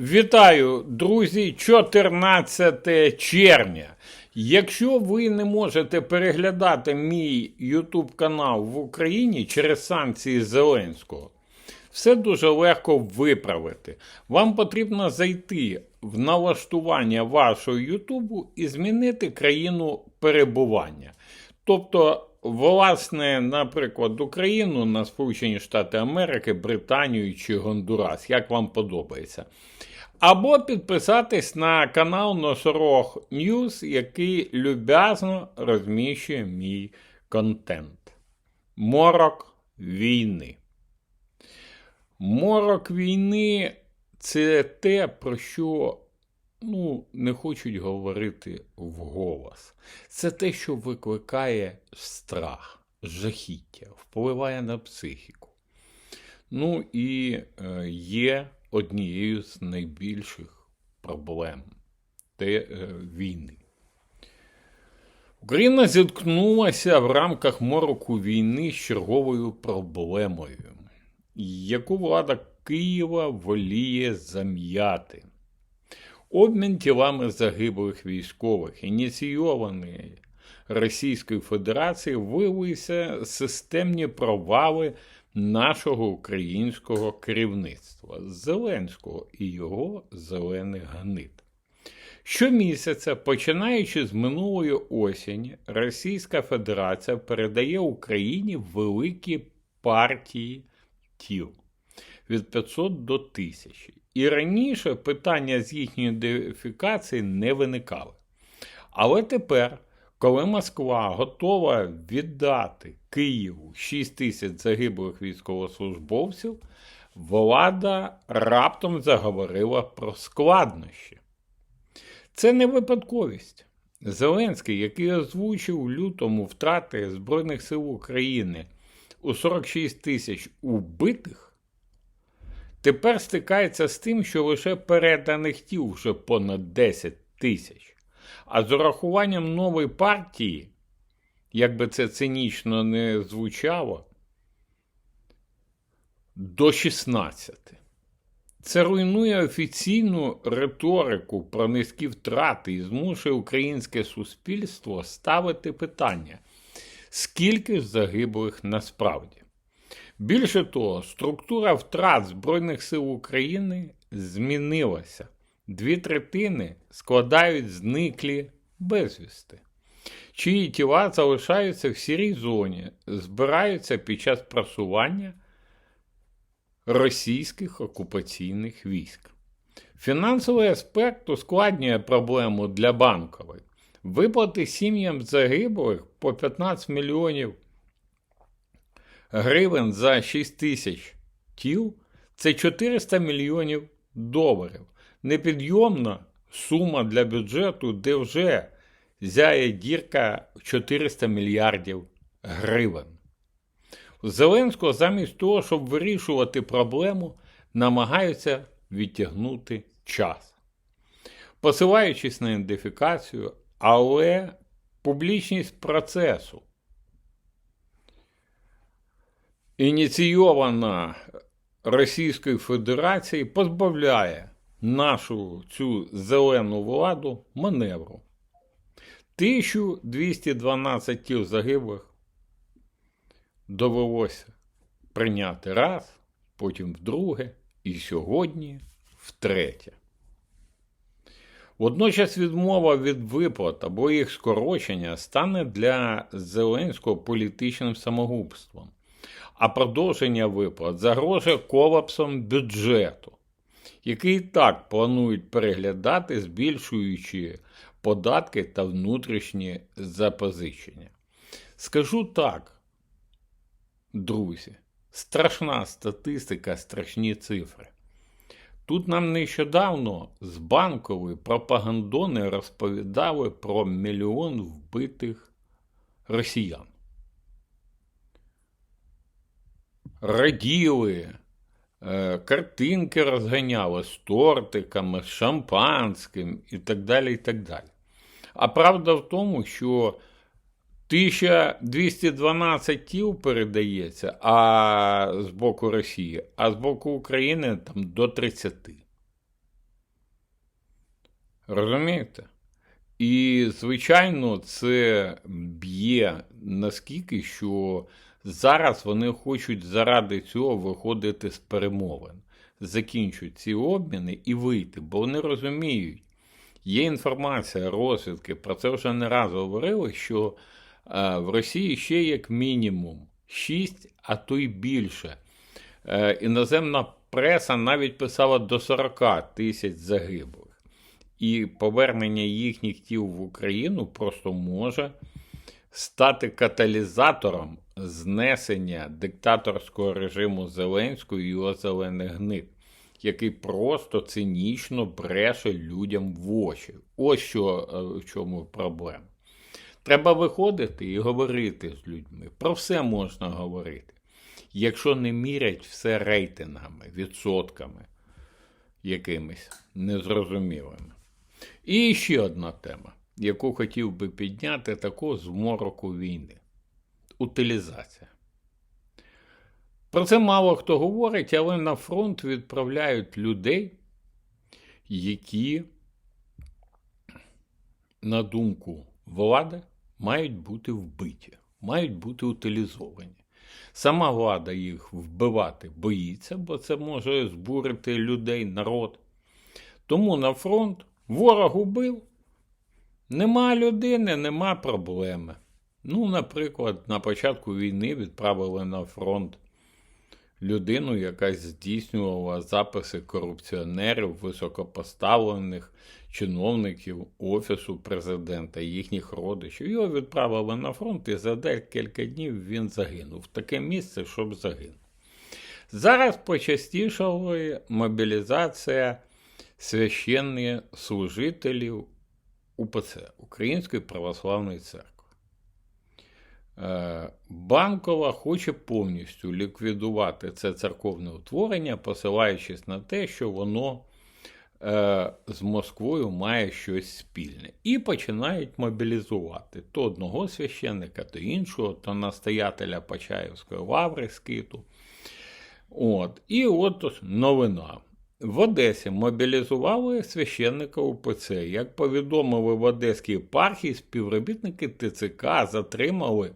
Вітаю, друзі, 14 червня. Якщо ви не можете переглядати мій YouTube канал в Україні через санкції Зеленського, все дуже легко виправити. Вам потрібно зайти в налаштування вашого Ютубу і змінити країну перебування. Тобто, власне, наприклад, Україну на Сполучені Штати Америки, Британію чи Гондурас, як вам подобається. Або підписатись на канал Носорог Ньюс, який люб'язно розміщує мій контент. Морок війни. Морок війни це те, про що ну, не хочуть говорити вголос. Це те, що викликає страх, жахіття, впливає на психіку. Ну і е, є однією з найбільших проблем те, е, війни. Україна зіткнулася в рамках мороку війни з черговою проблемою, яку влада Києва воліє зам'яти. Обмін тілами загиблих військових, ініційований Російською Федерацією, виявилися системні провали нашого українського керівництва Зеленського і його зелених гнид. Щомісяця, починаючи з минулої осені, Російська Федерація передає Україні великі партії тіл від 500 до 1000. І раніше питання з їхньої ідентифікації не виникали. Але тепер, коли Москва готова віддати Києву 6 тисяч загиблих військовослужбовців, влада раптом заговорила про складнощі. Це не випадковість. Зеленський, який озвучив у лютому втрати Збройних сил України у 46 тисяч убитих, тепер стикається з тим, що лише переданих тіл вже понад 10 тисяч. А з урахуванням нової партії, як би це цинічно не звучало, до 16. Це руйнує офіційну риторику про низькі втрати і змушує українське суспільство ставити питання, скільки ж загиблих насправді. Більше того, структура втрат Збройних сил України змінилася. Дві третини складають зниклі безвісти, чиї тіла залишаються в сірій зоні, збираються під час просування російських окупаційних військ. Фінансовий аспект ускладнює проблему для банкової. Виплати сім'ям загиблих по 15 мільйонів гривень за 6 тисяч тіл це 400 мільйонів доларів. Непідйомна сума для бюджету, де вже зяє дірка 400 мільярдів гривень. Зеленського замість того, щоб вирішувати проблему, намагаються відтягнути час. Посилаючись на ідентифікацію, але публічність процесу ініційована Російською Федерацією позбавляє нашу цю зелену владу маневру. 1212 тіл загиблих довелося прийняти раз, потім вдруге, і сьогодні втретє. Водночас відмова від виплат або їх скорочення стане для Зеленського політичним самогубством, а продовження виплат загрожує колапсом бюджету, який і так планують переглядати, збільшуючи податки та внутрішні запозичення. Скажу так друзі, страшна статистика, страшні цифри. Тут нам нещодавно з банкової пропагандони розповідали про мільйон вбитих росіян. Раділи, е, картинки розганяли з тортиками, з шампанським і так далі. і так далі. А правда в тому, що 1212 тіл передається а з боку Росії, а з боку України там до 30. Розумієте? І, звичайно, це б'є наскільки, що зараз вони хочуть заради цього виходити з перемовин, закінчують ці обміни і вийти, бо вони розуміють, є інформація, розвідки, про це вже не раз говорили, що е, в Росії ще як мінімум 6, а то й більше. Е, іноземна преса навіть писала до 40 тисяч загиблих. І повернення їхніх тіл в Україну просто може стати каталізатором знесення диктаторського режиму Зеленського і його зелених гнид, який просто цинічно бреше людям в очі. Ось що е, в чому проблема. Треба виходити і говорити з людьми. Про все можна говорити. Якщо не мірять все рейтингами, відсотками якимись незрозумілими. І ще одна тема, яку хотів би підняти таку з мороку війни утилізація. Про це мало хто говорить, але на фронт відправляють людей, які, на думку влади, мають бути вбиті, мають бути утилізовані. Сама влада їх вбивати боїться, бо це може збурити людей, народ. Тому на фронт ворог убив, нема людини, нема проблеми. Ну, наприклад, на початку війни відправили на фронт людину, яка здійснювала записи корупціонерів, високопоставлених чиновників Офісу президента, їхніх родичів. Його відправили на фронт і за декілька днів він загинув. Таке місце, щоб загинув. Зараз почастішала мобілізація священних служителів УПЦ Української православної церкви. Е, Банкова хоче повністю ліквідувати це церковне утворення, посилаючись на те, що воно е, з Москвою має щось спільне. І починають мобілізувати то одного священника, то іншого, то настоятеля Почаївської лаври скиту. От. І от новина. В Одесі мобілізували священника УПЦ. Як повідомили в Одеській єпархії, співробітники ТЦК затримали,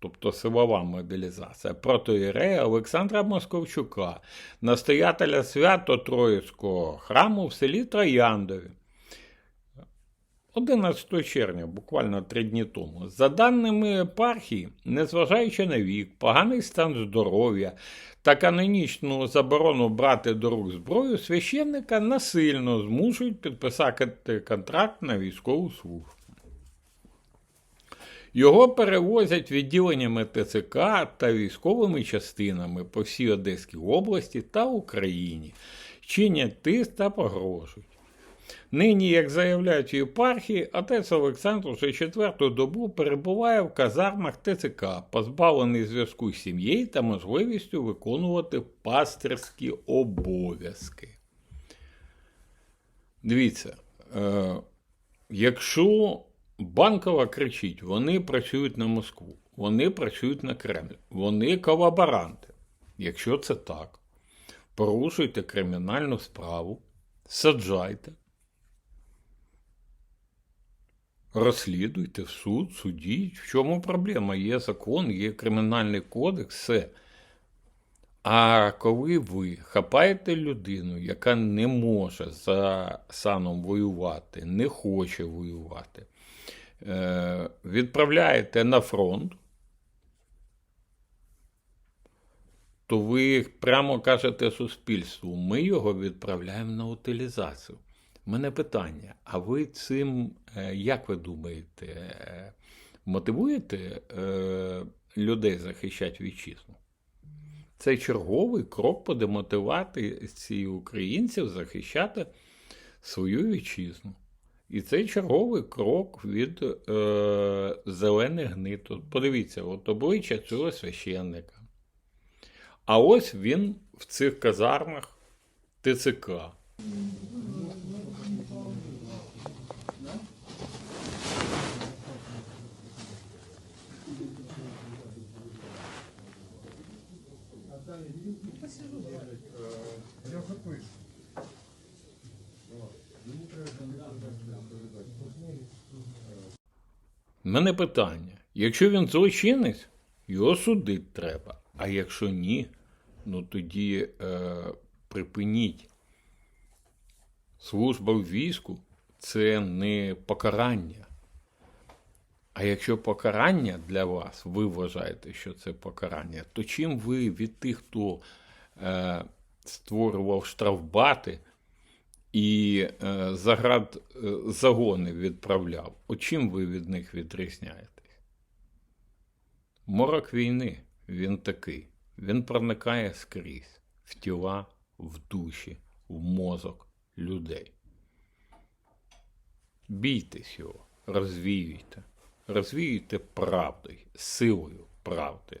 тобто силова мобілізація, протоірея Олександра Московчука, настоятеля свято Троїцького храму в селі Трояндові. 11 червня, буквально три дні тому, за даними єпархії, незважаючи на вік, поганий стан здоров'я та канонічну заборону брати до рук зброю, священника насильно змушують підписати контракт на військову службу. Його перевозять відділеннями ТЦК та військовими частинами по всій Одеській області та Україні, чинять тиск та погрожують. Нині, як заявляють єпархії, отець Олександр вже четверту добу перебуває в казармах ТЦК, позбавлений зв'язку з сім'єю та можливістю виконувати пастирські обов'язки. Дивіться, е, якщо Банкова кричить, вони працюють на Москву, вони працюють на Кремль, вони колаборанти. Якщо це так, порушуйте кримінальну справу, саджайте. Розслідуйте в суд, судіть. В чому проблема? Є закон, є кримінальний кодекс, все. А коли ви хапаєте людину, яка не може за саном воювати, не хоче воювати, е, відправляєте на фронт, то ви прямо кажете суспільству, ми його відправляємо на утилізацію. У мене питання: а ви цим, е, як ви думаєте, е, мотивуєте людей захищати вітчизну? Це черговий крок по демотивації українців захищати свою вітчизну. І це черговий крок від е, зелених гнит. Подивіться, от обличчя цього священника. А ось він в цих казармах ТЦК. Мене питання: якщо він злочинець, його судити треба. А якщо ні, ну тоді е, припиніть. Служба в війську це не покарання. А якщо покарання для вас, ви вважаєте, що це покарання, то чим ви від тих, хто е, створював штрафбати і е, заград е, загони відправляв, от чим ви від них відрізняєтесь? Морок війни він такий. Він проникає скрізь в тіла, в душі, в мозок людей. Бійтесь його, розвіюйте. Розвіюйте правдою, силою правди.